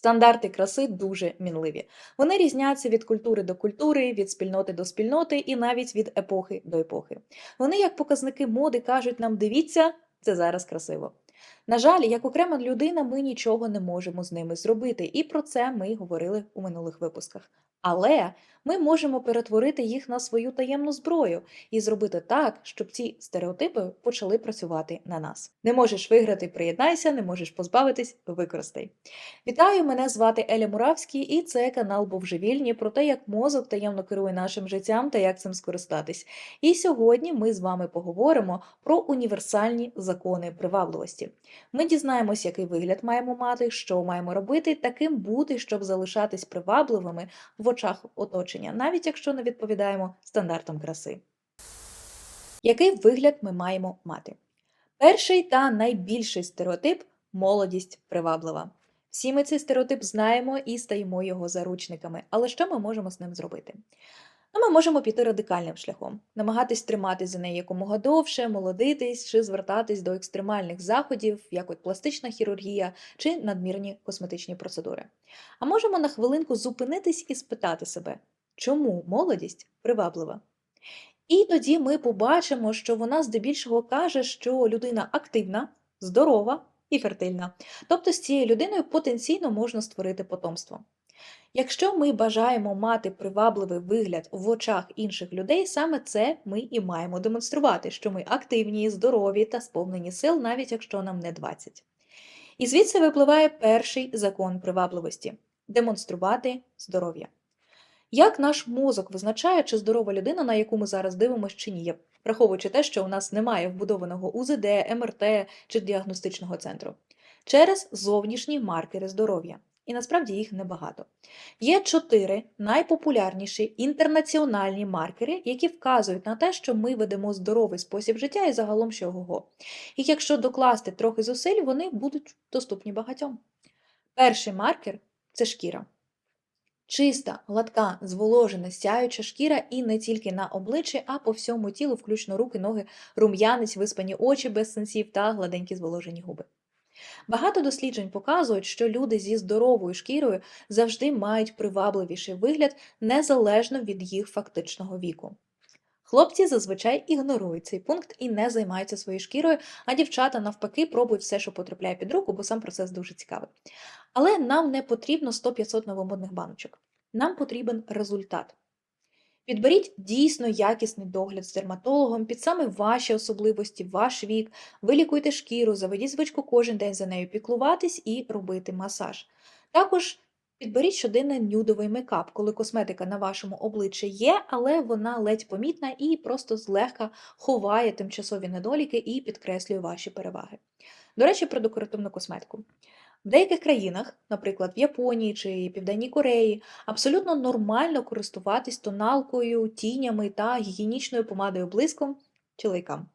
Стандарти краси дуже мінливі. Вони різняться від культури до культури, від спільноти до спільноти і навіть від епохи до епохи. Вони, як показники моди, кажуть нам: дивіться, це зараз красиво. На жаль, як окрема людина, ми нічого не можемо з ними зробити, і про це ми говорили у минулих випусках. Але ми можемо перетворити їх на свою таємну зброю і зробити так, щоб ці стереотипи почали працювати на нас. Не можеш виграти, приєднайся, не можеш позбавитись, використай. Вітаю, мене звати Еля Муравський, і це канал Бовжевільні про те, як мозок таємно керує нашим життям та як цим скористатись. І сьогодні ми з вами поговоримо про універсальні закони привабливості. Ми дізнаємось, який вигляд маємо мати, що маємо робити, таким бути, щоб залишатись привабливими в очах оточення, навіть якщо не відповідаємо стандартам краси. Який вигляд ми маємо мати? Перший та найбільший стереотип молодість приваблива. Всі ми цей стереотип знаємо і стаємо його заручниками. Але що ми можемо з ним зробити? Ну, ми можемо піти радикальним шляхом, намагатись триматись за неї якомога довше, молодитись чи звертатись до екстремальних заходів, як от пластична хірургія чи надмірні косметичні процедури. А можемо на хвилинку зупинитись і спитати себе, чому молодість приваблива? І тоді ми побачимо, що вона здебільшого каже, що людина активна, здорова і фертильна. Тобто з цією людиною потенційно можна створити потомство. Якщо ми бажаємо мати привабливий вигляд в очах інших людей, саме це ми і маємо демонструвати, що ми активні, здорові та сповнені сил, навіть якщо нам не 20. І звідси випливає перший закон привабливості демонструвати здоров'я. Як наш мозок визначає, чи здорова людина, на яку ми зараз дивимося, чи ні, враховуючи те, що у нас немає вбудованого УЗД, МРТ чи діагностичного центру, через зовнішні маркери здоров'я. І насправді їх небагато. Є чотири найпопулярніші інтернаціональні маркери, які вказують на те, що ми ведемо здоровий спосіб життя і загалом що го. І якщо докласти трохи зусиль, вони будуть доступні багатьом. Перший маркер це шкіра. Чиста, гладка, зволожена, сяюча шкіра і не тільки на обличчі, а по всьому тілу, включно руки, ноги, рум'янець, виспані очі без сенсів та гладенькі зволожені губи. Багато досліджень показують, що люди зі здоровою шкірою завжди мають привабливіший вигляд незалежно від їх фактичного віку. Хлопці зазвичай ігнорують цей пункт і не займаються своєю шкірою, а дівчата, навпаки, пробують все, що потрапляє під руку, бо сам процес дуже цікавий. Але нам не потрібно 100-500 новомодних баночок. Нам потрібен результат. Підберіть дійсно якісний догляд з дерматологом під саме ваші особливості, ваш вік, вилікуйте шкіру, заведіть звичку кожен день за нею піклуватись і робити масаж. Також підберіть щоденний нюдовий мейкап, коли косметика на вашому обличчі є, але вона ледь помітна і просто злегка ховає тимчасові недоліки і підкреслює ваші переваги. До речі, про декоративну косметику. В деяких країнах, наприклад, в Японії чи Південній Кореї, абсолютно нормально користуватись тоналкою, тінями та гігієнічною помадою блиском чи лейкам.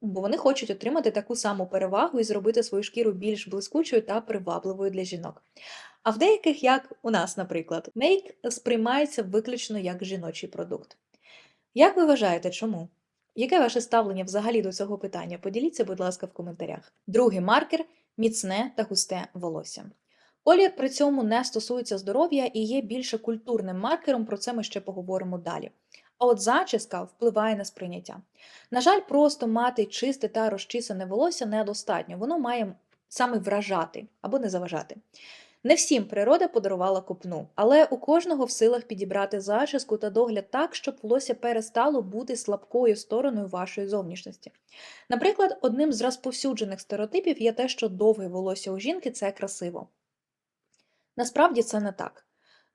Бо вони хочуть отримати таку саму перевагу і зробити свою шкіру більш блискучою та привабливою для жінок. А в деяких, як у нас, наприклад, мейк сприймається виключно як жіночий продукт. Як ви вважаєте, чому? Яке ваше ставлення взагалі до цього питання? Поділіться, будь ласка, в коментарях. Другий маркер міцне та густе волосся. Колір при цьому не стосується здоров'я і є більше культурним маркером, про це ми ще поговоримо далі. А от зачіска впливає на сприйняття. На жаль, просто мати чисте та розчісане волосся недостатньо, воно має саме вражати або не заважати. Не всім природа подарувала копну, але у кожного в силах підібрати зачіску та догляд так, щоб волосся перестало бути слабкою стороною вашої зовнішності. Наприклад, одним з розповсюджених стереотипів є те, що довге волосся у жінки це красиво. Насправді це не так.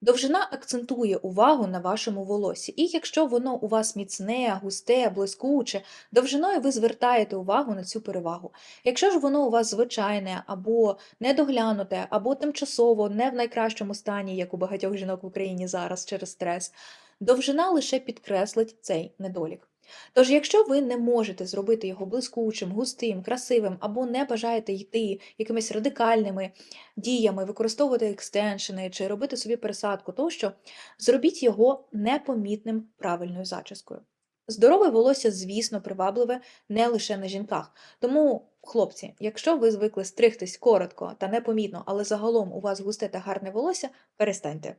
Довжина акцентує увагу на вашому волосі, і якщо воно у вас міцне, густе, блискуче, довжиною ви звертаєте увагу на цю перевагу. Якщо ж воно у вас звичайне або недоглянуте, або тимчасово не в найкращому стані, як у багатьох жінок в Україні зараз через стрес, довжина лише підкреслить цей недолік. Тож, якщо ви не можете зробити його блискучим, густим, красивим, або не бажаєте йти якимись радикальними діями, використовувати екстеншени чи робити собі пересадку тощо, зробіть його непомітним правильною зачіскою. Здорове волосся, звісно, привабливе не лише на жінках, тому Хлопці, якщо ви звикли стригтись коротко та непомітно, але загалом у вас густе та гарне волосся, перестаньте.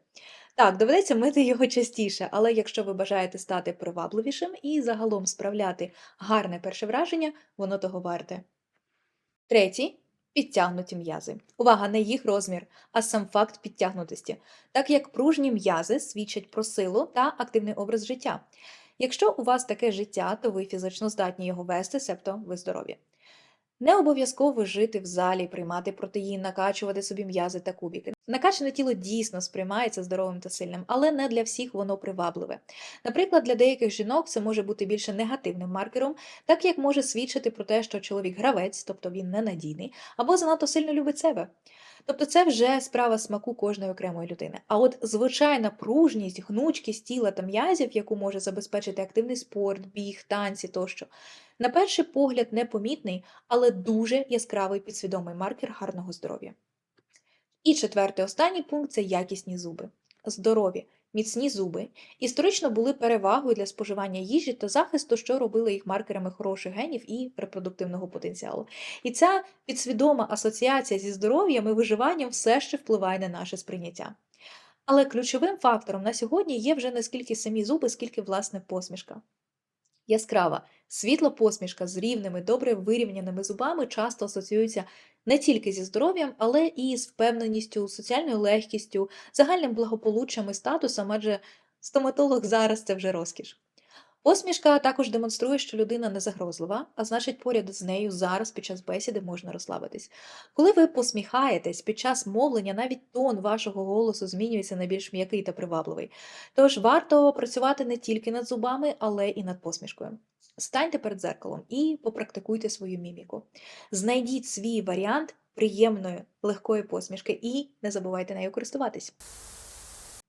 Так, доведеться мити його частіше, але якщо ви бажаєте стати привабливішим і загалом справляти гарне перше враження, воно того варте. Третій підтягнуті м'язи. Увага, не їх розмір, а сам факт підтягнутості, так як пружні м'язи свідчать про силу та активний образ життя. Якщо у вас таке життя, то ви фізично здатні його вести, себто ви здорові. Не обов'язково жити в залі, приймати протеїн, накачувати собі м'язи та кубики. Накачане тіло дійсно сприймається здоровим та сильним, але не для всіх воно привабливе. Наприклад, для деяких жінок це може бути більше негативним маркером, так як може свідчити про те, що чоловік гравець, тобто він ненадійний, або занадто сильно любить себе. Тобто це вже справа смаку кожної окремої людини. А от звичайна пружність, гнучкість тіла та м'язів, яку може забезпечити активний спорт, біг, танці тощо, на перший погляд непомітний, але дуже яскравий підсвідомий маркер гарного здоров'я. І четвертий останній пункт це якісні зуби. Здорові, міцні зуби історично були перевагою для споживання їжі та захисту, що робили їх маркерами хороших генів і репродуктивного потенціалу. І ця підсвідома асоціація зі здоров'ям і виживанням все ще впливає на наше сприйняття. Але ключовим фактором на сьогодні є вже не скільки самі зуби, скільки власне посмішка. Яскрава, світла посмішка з рівними, добре вирівняними зубами часто асоціюється не тільки зі здоров'ям, але і з впевненістю, соціальною легкістю, загальним благополуччям і статусом, адже стоматолог зараз це вже розкіш. Посмішка також демонструє, що людина не загрозлива, а значить, поряд з нею зараз під час бесіди можна розслабитись. Коли ви посміхаєтесь під час мовлення, навіть тон вашого голосу змінюється на більш м'який та привабливий. Тож варто працювати не тільки над зубами, але і над посмішкою. Станьте перед зеркалом і попрактикуйте свою міміку. Знайдіть свій варіант приємної, легкої посмішки і не забувайте нею користуватись.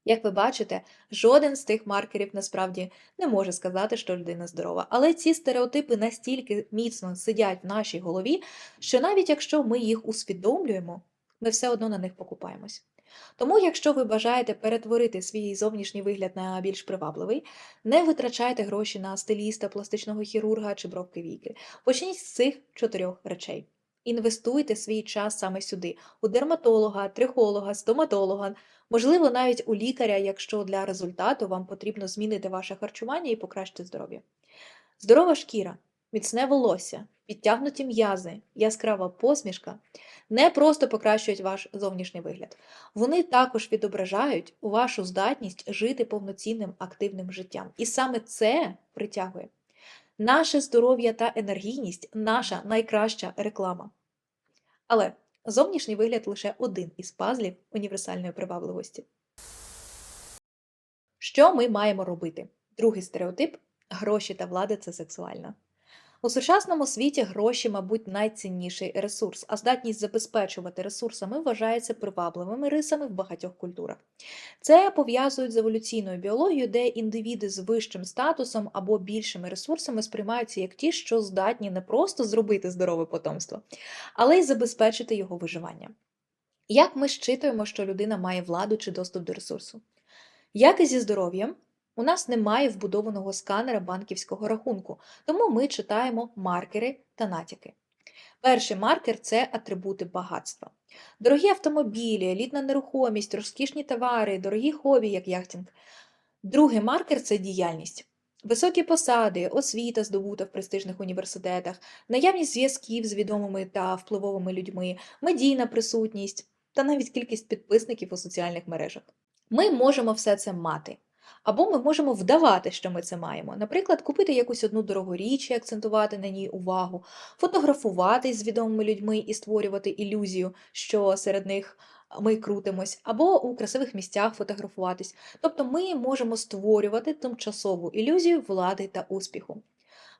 Як ви бачите, жоден з тих маркерів насправді не може сказати, що людина здорова. Але ці стереотипи настільки міцно сидять в нашій голові, що навіть якщо ми їх усвідомлюємо, ми все одно на них покупаємось. Тому, якщо ви бажаєте перетворити свій зовнішній вигляд на більш привабливий, не витрачайте гроші на стиліста, пластичного хірурга чи бровки віки. Почніть з цих чотирьох речей. Інвестуйте свій час саме сюди: у дерматолога, трихолога, стоматолога, можливо, навіть у лікаря, якщо для результату вам потрібно змінити ваше харчування і покращити здоров'я. Здорова шкіра, міцне волосся, підтягнуті м'язи, яскрава посмішка не просто покращують ваш зовнішній вигляд. Вони також відображають вашу здатність жити повноцінним активним життям. І саме це притягує. Наше здоров'я та енергійність наша найкраща реклама. Але зовнішній вигляд лише один із пазлів універсальної привабливості. Що ми маємо робити? Другий стереотип гроші та влада це сексуальна. У сучасному світі гроші, мабуть, найцінніший ресурс, а здатність забезпечувати ресурсами вважається привабливими рисами в багатьох культурах. Це пов'язують з еволюційною біологією, де індивіди з вищим статусом або більшими ресурсами сприймаються як ті, що здатні не просто зробити здорове потомство, але й забезпечити його виживання. Як ми щитуємо, що людина має владу чи доступ до ресурсу? Як і зі здоров'ям, у нас немає вбудованого сканера банківського рахунку, тому ми читаємо маркери та натяки. Перший маркер це атрибути багатства. Дорогі автомобілі, елітна нерухомість, розкішні товари, дорогі хобі, як яхтинг. Другий маркер це діяльність. Високі посади, освіта, здобута в престижних університетах, наявність зв'язків з відомими та впливовими людьми, медійна присутність та навіть кількість підписників у соціальних мережах. Ми можемо все це мати. Або ми можемо вдавати, що ми це маємо. Наприклад, купити якусь одну дорогу річ і акцентувати на ній увагу, фотографуватись з відомими людьми і створювати ілюзію, що серед них ми крутимось, або у красивих місцях фотографуватись. Тобто ми можемо створювати тимчасову ілюзію влади та успіху.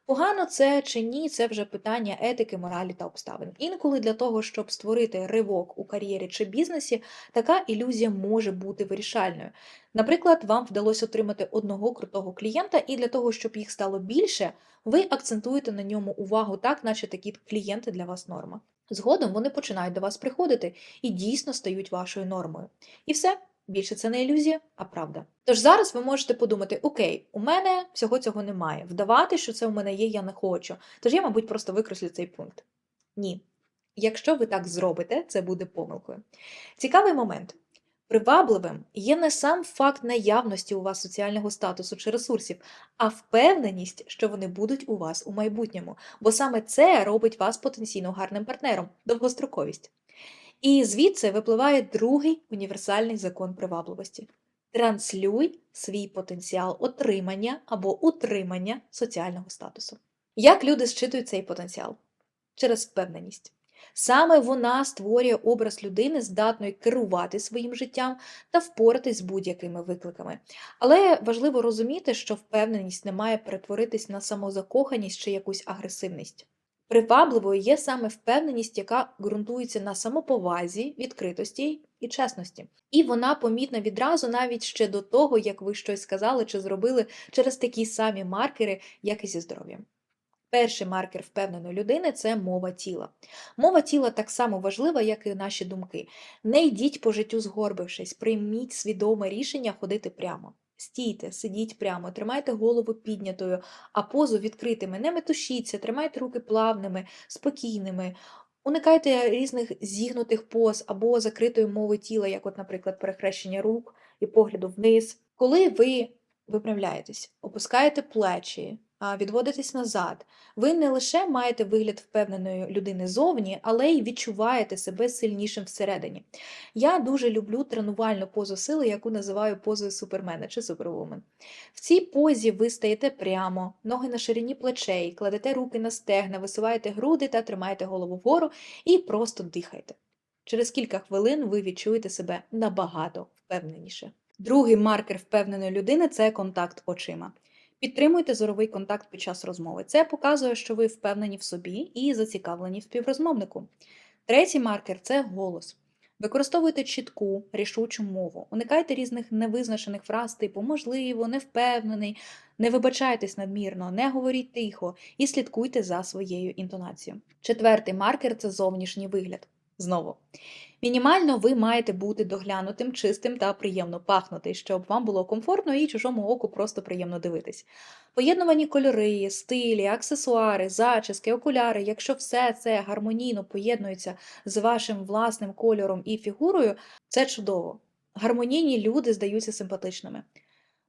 Погано це чи ні, це вже питання етики, моралі та обставин. Інколи для того, щоб створити ривок у кар'єрі чи бізнесі, така ілюзія може бути вирішальною. Наприклад, вам вдалося отримати одного крутого клієнта, і для того, щоб їх стало більше, ви акцентуєте на ньому увагу так, наче такі клієнти для вас норма. Згодом вони починають до вас приходити і дійсно стають вашою нормою. І все. Більше це не ілюзія, а правда. Тож зараз ви можете подумати: окей, у мене всього цього немає. Вдавати, що це у мене є, я не хочу. Тож я, мабуть, просто викреслю цей пункт. Ні. Якщо ви так зробите, це буде помилкою. Цікавий момент. Привабливим є не сам факт наявності у вас соціального статусу чи ресурсів, а впевненість, що вони будуть у вас у майбутньому, бо саме це робить вас потенційно гарним партнером довгостроковість. І звідси випливає другий універсальний закон привабливості. Транслюй свій потенціал отримання або утримання соціального статусу. Як люди зчитують цей потенціал? Через впевненість. Саме вона створює образ людини, здатної керувати своїм життям та впоратись з будь-якими викликами. Але важливо розуміти, що впевненість не має перетворитись на самозакоханість чи якусь агресивність. Привабливою є саме впевненість, яка ґрунтується на самоповазі, відкритості і чесності. І вона помітна відразу навіть ще до того, як ви щось сказали чи зробили через такі самі маркери, як і зі здоров'ям. Перший маркер впевненої людини це мова тіла. Мова тіла так само важлива, як і наші думки. Не йдіть по життю згорбившись, прийміть свідоме рішення ходити прямо. Стійте, сидіть прямо, тримайте голову піднятою, а позу відкритими. Не метушіться, тримайте руки плавними, спокійними. Уникайте різних зігнутих поз або закритої мови тіла, як, от, наприклад, перехрещення рук і погляду вниз. Коли ви випрямляєтесь, опускаєте плечі, відводитесь назад, ви не лише маєте вигляд впевненої людини зовні, але й відчуваєте себе сильнішим всередині. Я дуже люблю тренувальну позу сили, яку називаю позою супермена чи супервумен. В цій позі ви стаєте прямо, ноги на ширині плечей, кладете руки на стегна, висуваєте груди та тримаєте голову вгору і просто дихайте. Через кілька хвилин ви відчуєте себе набагато впевненіше. Другий маркер впевненої людини це контакт очима. Підтримуйте зоровий контакт під час розмови. Це показує, що ви впевнені в собі і зацікавлені в співрозмовнику. Третій маркер це голос. Використовуйте чітку, рішучу мову. Уникайте різних невизначених фраз, типу можливо, невпевнений, не вибачайтесь надмірно, не говоріть тихо і слідкуйте за своєю інтонацією. Четвертий маркер це зовнішній вигляд. Знову. Мінімально ви маєте бути доглянутим, чистим та приємно пахнути, щоб вам було комфортно і чужому оку просто приємно дивитись. Поєднувані кольори, стилі, аксесуари, зачіски, окуляри, якщо все це гармонійно поєднується з вашим власним кольором і фігурою, це чудово. Гармонійні люди здаються симпатичними.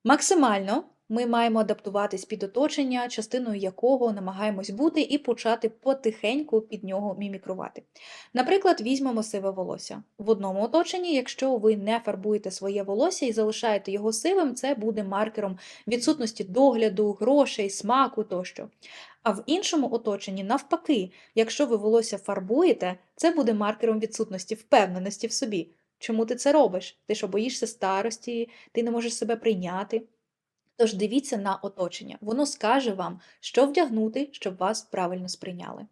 Максимально ми маємо адаптуватись під оточення, частиною якого намагаємось бути, і почати потихеньку під нього мімікрувати. Наприклад, візьмемо сиве волосся. В одному оточенні, якщо ви не фарбуєте своє волосся і залишаєте його сивим, це буде маркером відсутності догляду, грошей, смаку тощо. А в іншому оточенні, навпаки, якщо ви волосся фарбуєте, це буде маркером відсутності впевненості в собі. Чому ти це робиш? Ти що боїшся старості, ти не можеш себе прийняти. Тож дивіться на оточення, воно скаже вам, що вдягнути, щоб вас правильно сприйняли.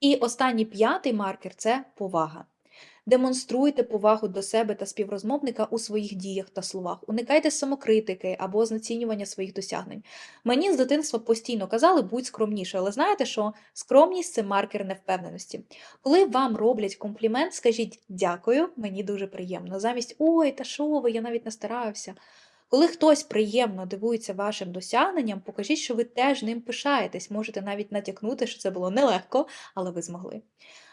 І останній п'ятий маркер це повага. Демонструйте повагу до себе та співрозмовника у своїх діях та словах. Уникайте самокритики або знецінювання своїх досягнень. Мені з дитинства постійно казали, будь скромніше, але знаєте що? Скромність це маркер невпевненості. Коли вам роблять комплімент, скажіть дякую, мені дуже приємно. Замість ой, та що ви, я навіть не старався. Коли хтось приємно дивується вашим досягненням, покажіть, що ви теж ним пишаєтесь, можете навіть натякнути, що це було нелегко, але ви змогли.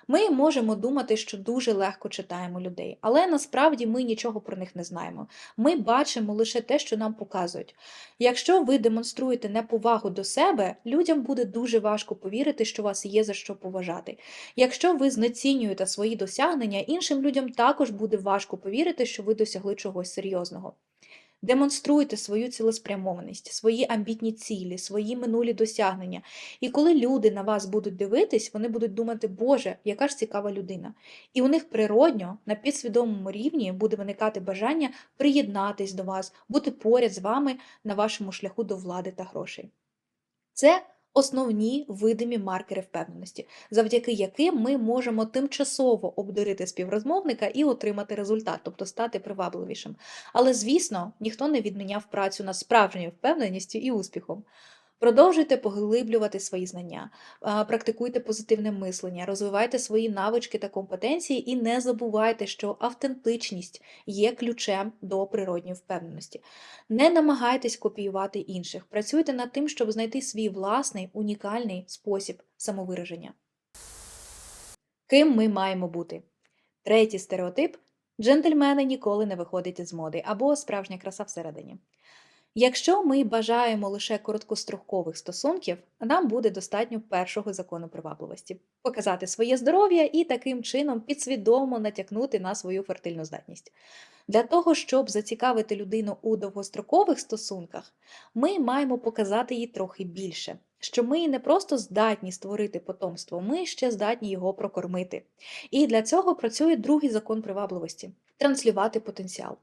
Ми можемо думати, що дуже легко читаємо людей, але насправді ми нічого про них не знаємо. Ми бачимо лише те, що нам показують. Якщо ви демонструєте неповагу до себе, людям буде дуже важко повірити, що вас є за що поважати. Якщо ви знецінюєте свої досягнення, іншим людям також буде важко повірити, що ви досягли чогось серйозного. Демонструйте свою цілеспрямованість, свої амбітні цілі, свої минулі досягнення. І коли люди на вас будуть дивитись, вони будуть думати, Боже, яка ж цікава людина. І у них природньо на підсвідомому рівні буде виникати бажання приєднатись до вас, бути поряд з вами на вашому шляху до влади та грошей. Це основні видимі маркери впевненості, завдяки яким ми можемо тимчасово обдурити співрозмовника і отримати результат, тобто стати привабливішим. Але, звісно, ніхто не відміняв працю над справжньою впевненістю і успіхом. Продовжуйте поглиблювати свої знання, практикуйте позитивне мислення, розвивайте свої навички та компетенції і не забувайте, що автентичність є ключем до природньої впевненості. Не намагайтесь копіювати інших, працюйте над тим, щоб знайти свій власний унікальний спосіб самовираження. Ким ми маємо бути? Третій стереотип джентльмени ніколи не виходять із моди або справжня краса всередині. Якщо ми бажаємо лише короткострокових стосунків, нам буде достатньо першого закону привабливості показати своє здоров'я і таким чином підсвідомо натякнути на свою фертильну здатність. Для того, щоб зацікавити людину у довгострокових стосунках, ми маємо показати їй трохи більше, що ми не просто здатні створити потомство, ми ще здатні його прокормити. І для цього працює другий закон привабливості транслювати потенціал.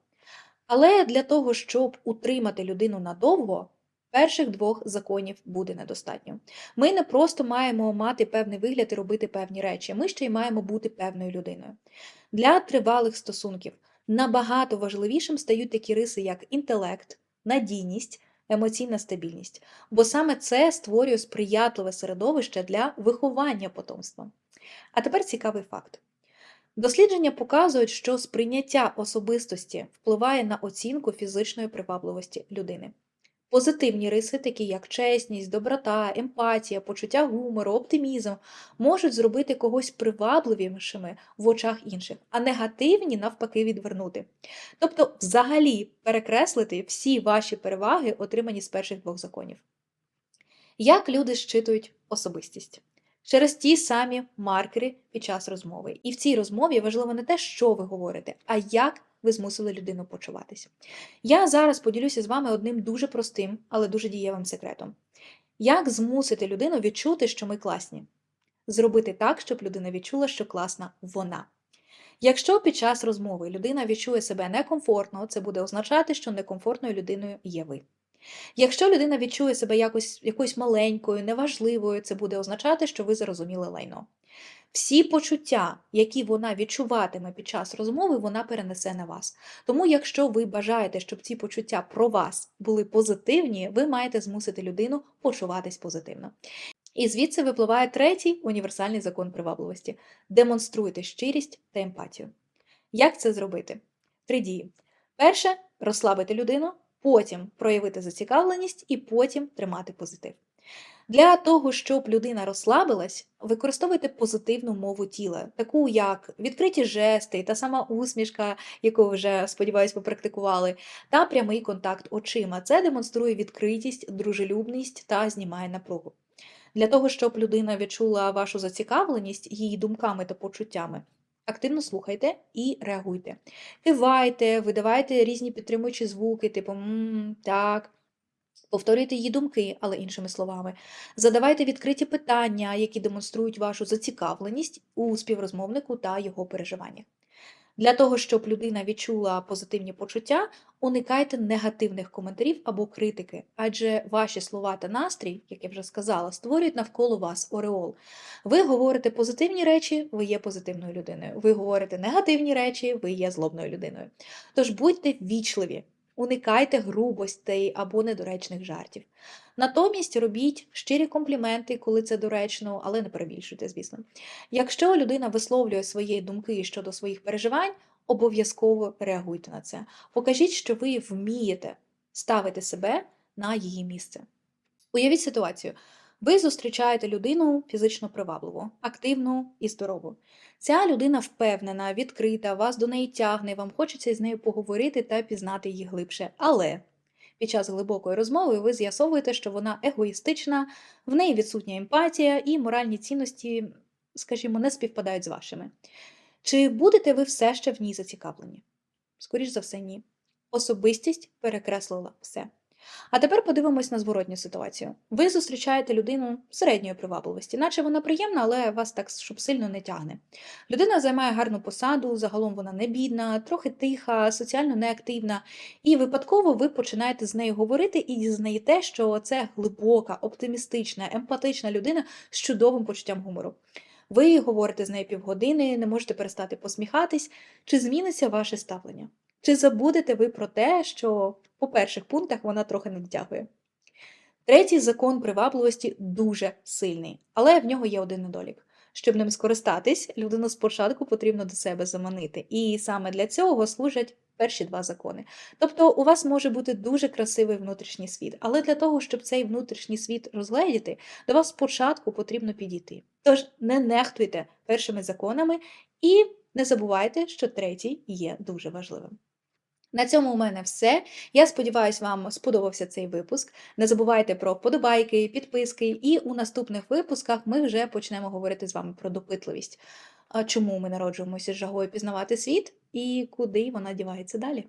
Але для того, щоб утримати людину надовго, перших двох законів буде недостатньо. Ми не просто маємо мати певний вигляд і робити певні речі, ми ще й маємо бути певною людиною. Для тривалих стосунків набагато важливішим стають такі риси, як інтелект, надійність, емоційна стабільність, бо саме це створює сприятливе середовище для виховання потомства. А тепер цікавий факт. Дослідження показують, що сприйняття особистості впливає на оцінку фізичної привабливості людини. Позитивні риси, такі як чесність, доброта, емпатія, почуття гумору, оптимізм, можуть зробити когось привабливішими в очах інших, а негативні навпаки відвернути. Тобто, взагалі, перекреслити всі ваші переваги, отримані з перших двох законів. Як люди щитують особистість? Через ті самі маркери під час розмови. І в цій розмові важливо не те, що ви говорите, а як ви змусили людину почуватися. Я зараз поділюся з вами одним дуже простим, але дуже дієвим секретом. Як змусити людину відчути, що ми класні? Зробити так, щоб людина відчула, що класна вона. Якщо під час розмови людина відчує себе некомфортно, це буде означати, що некомфортною людиною є ви. Якщо людина відчує себе якось якоюсь маленькою, неважливою, це буде означати, що ви зрозуміли лайно. Всі почуття, які вона відчуватиме під час розмови, вона перенесе на вас. Тому, якщо ви бажаєте, щоб ці почуття про вас були позитивні, ви маєте змусити людину почуватись позитивно. І звідси випливає третій універсальний закон привабливості: демонструйте щирість та емпатію. Як це зробити? Три дії. Перше розслабити людину потім проявити зацікавленість і потім тримати позитив. Для того, щоб людина розслабилась, використовуйте позитивну мову тіла, таку як відкриті жести, та сама усмішка, яку вже, сподіваюсь, попрактикували, та прямий контакт очима. Це демонструє відкритість, дружелюбність та знімає напругу. Для того, щоб людина відчула вашу зацікавленість її думками та почуттями, Активно слухайте і реагуйте. Кивайте, видавайте різні підтримуючі звуки, типу «мм, так. Повторюйте її думки, але іншими словами. Задавайте відкриті питання, які демонструють вашу зацікавленість у співрозмовнику та його переживаннях. Для того, щоб людина відчула позитивні почуття, уникайте негативних коментарів або критики, адже ваші слова та настрій, як я вже сказала, створюють навколо вас ореол. Ви говорите позитивні речі, ви є позитивною людиною. Ви говорите негативні речі, ви є злобною людиною. Тож будьте вічливі. Уникайте грубостей або недоречних жартів. Натомість робіть щирі компліменти, коли це доречно, але не перебільшуйте, звісно. Якщо людина висловлює свої думки щодо своїх переживань, обов'язково реагуйте на це. Покажіть, що ви вмієте ставити себе на її місце. Уявіть ситуацію. Ви зустрічаєте людину фізично привабливу, активну і здорову. Ця людина впевнена, відкрита, вас до неї тягне, вам хочеться з нею поговорити та пізнати її глибше. Але під час глибокої розмови ви з'ясовуєте, що вона егоїстична, в неї відсутня емпатія і моральні цінності, скажімо, не співпадають з вашими. Чи будете ви все ще в ній зацікавлені? Скоріш за все, ні. Особистість перекреслила все. А тепер подивимось на зворотню ситуацію. Ви зустрічаєте людину середньої привабливості, наче вона приємна, але вас так щоб сильно не тягне. Людина займає гарну посаду, загалом вона не бідна, трохи тиха, соціально неактивна, і випадково ви починаєте з нею говорити і дізнаєте, що це глибока, оптимістична, емпатична людина з чудовим почуттям гумору. Ви говорите з нею півгодини, не можете перестати посміхатись, чи зміниться ваше ставлення? Чи забудете ви про те, що по перших пунктах вона трохи не дотягує? Третій закон привабливості дуже сильний, але в нього є один недолік. Щоб ним скористатись, людину спочатку потрібно до себе заманити. І саме для цього служать перші два закони. Тобто у вас може бути дуже красивий внутрішній світ, але для того, щоб цей внутрішній світ розгледіти, до вас спочатку потрібно підійти. Тож не нехтуйте першими законами і не забувайте, що третій є дуже важливим. На цьому у мене все. Я сподіваюся, вам сподобався цей випуск. Не забувайте про вподобайки, підписки, і у наступних випусках ми вже почнемо говорити з вами про допитливість. Чому ми народжуємося з жагою пізнавати світ і куди вона дівається далі?